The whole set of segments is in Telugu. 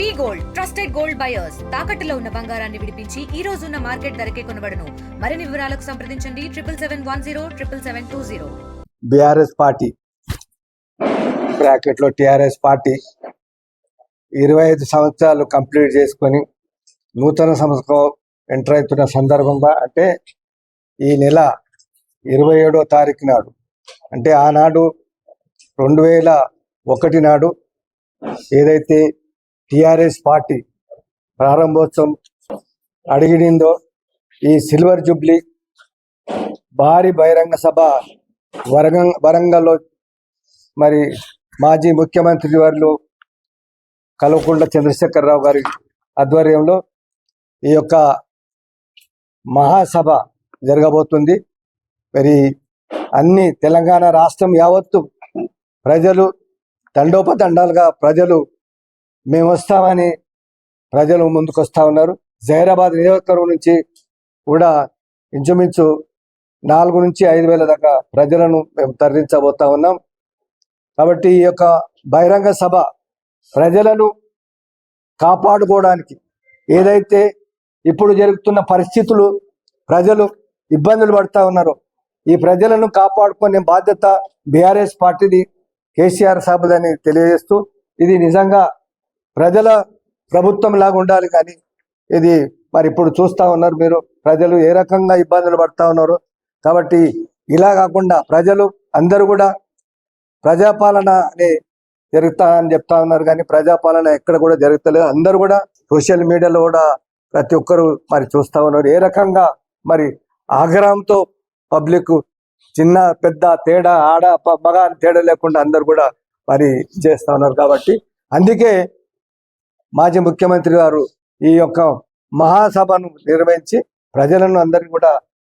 V gold trusted gold buyers తాకట్టులో ఉన్న బంగారాన్ని విడిపించి ఈ రోజు ఉన్న మార్కెట్ ధరకే కొనబడను. మరిన్ని వివరాలకు సంప్రదించండి. Triple seven one zero triple seven two zero. BRS party. బ్రాకెట్లో టిఆర్ఎస్ పార్టీ. ఇరవై ఐదు సంవత్సరాలు కంప్లీట్ చేసుకొని నూతన సంవత్సరం ఎంటర్ అవుతున్న సందర్భంగా అంటే ఈ నెల ఇరవై ఏడో తారీఖు నాడు అంటే ఆనాడు రెండు వేల ఒకటి నాడు ఏదైతే టిఆర్ఎస్ పార్టీ ప్రారంభోత్సవం అడిగిడిందో ఈ సిల్వర్ జూబ్లీ భారీ బహిరంగ సభ వరంగ వరంగల్లో మరి మాజీ ముఖ్యమంత్రి వారు కల్వకుంట్ల చంద్రశేఖరరావు గారి ఆధ్వర్యంలో ఈ యొక్క మహాసభ జరగబోతుంది. మరి అన్ని తెలంగాణ రాష్ట్రం యావత్తు ప్రజలు తండోపతండాలుగా ప్రజలు మేము వస్తామని ప్రజలు ముందుకు వస్తా ఉన్నారు. జైరాబాద్ నియోజకవర్గం నుంచి కూడా ఇంచుమించు నాలుగు నుంచి ఐదు వేల దాకా ప్రజలను మేము తరలించబోతా ఉన్నాం. కాబట్టి ఈ యొక్క బహిరంగ సభ ప్రజలను కాపాడుకోవడానికి ఏదైతే ఇప్పుడు జరుగుతున్న పరిస్థితులు ప్రజలు ఇబ్బందులు పడుతూ ఉన్నారో ఈ ప్రజలను కాపాడుకునే బాధ్యత బీఆర్ఎస్ పార్టీది కేసీఆర్ సాబుదని తెలియజేస్తూ ఇది నిజంగా ప్రజల ప్రభుత్వం లాగా ఉండాలి కానీ ఇది మరి ఇప్పుడు చూస్తా ఉన్నారు మీరు. ప్రజలు ఏ రకంగా ఇబ్బందులు పడతా ఉన్నారు. కాబట్టి ఇలా కాకుండా ప్రజలు అందరూ కూడా ప్రజాపాలన అనే జరుగుతా అని చెప్తా ఉన్నారు కానీ ప్రజాపాలన ఎక్కడ కూడా జరుగుతలేదు. అందరూ కూడా సోషల్ మీడియాలో కూడా ప్రతి ఒక్కరు మరి చూస్తా ఉన్నారు. ఏ రకంగా మరి ఆగ్రహంతో పబ్లిక్ చిన్న పెద్ద తేడా ఆడ మగ అని తేడా లేకుండా అందరు కూడా మరి చేస్తా ఉన్నారు కాబట్టి అందుకే మాజీ ముఖ్యమంత్రి గారు ఈ యొక్క మహాసభను నిర్వహించి ప్రజలను అందరినీ కూడా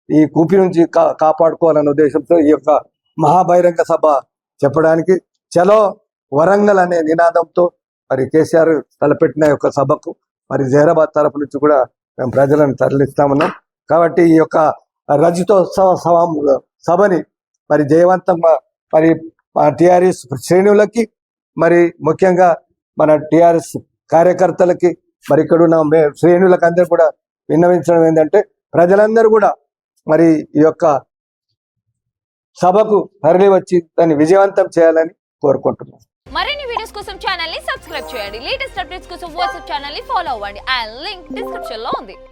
ఈ కూపి నుంచి కా కాపాడుకోవాలనే ఉద్దేశంతో ఈ యొక్క మహాబహిరంగ సభ చెప్పడానికి చలో వరంగల్ అనే నినాదంతో మరి కేసీఆర్ తలపెట్టిన యొక్క సభకు మరి జహీరాబాద్ తరపు నుంచి కూడా మేము ప్రజలను తరలిస్తామన్నాం. కాబట్టి ఈ యొక్క రజతోత్సవ సభ సభని మరి జయవంతంగా మరి టిఆర్ఎస్ శ్రేణులకి మరి ముఖ్యంగా మన టిఆర్ఎస్ కార్యకర్తలకి మరి ఇక్కడ ఉన్న శ్రేణులకు అందరూ కూడా విన్నవించడం ఏంటంటే ప్రజలందరూ కూడా మరి ఈ యొక్క సభకు తరలి వచ్చి దాన్ని విజయవంతం చేయాలని కోరుకుంటున్నాను మరిన్ని వీడియోస్ కోసం ఛానల్ని సబ్స్క్రైబ్ చేయండి. లేటెస్ట్ అప్డేట్స్ కోసం వాట్సాప్ ఛానల్ని ఫాలో అవ్వండి. అండ్ లింక్ డిస్క్రిప్షన్లో ఉంది.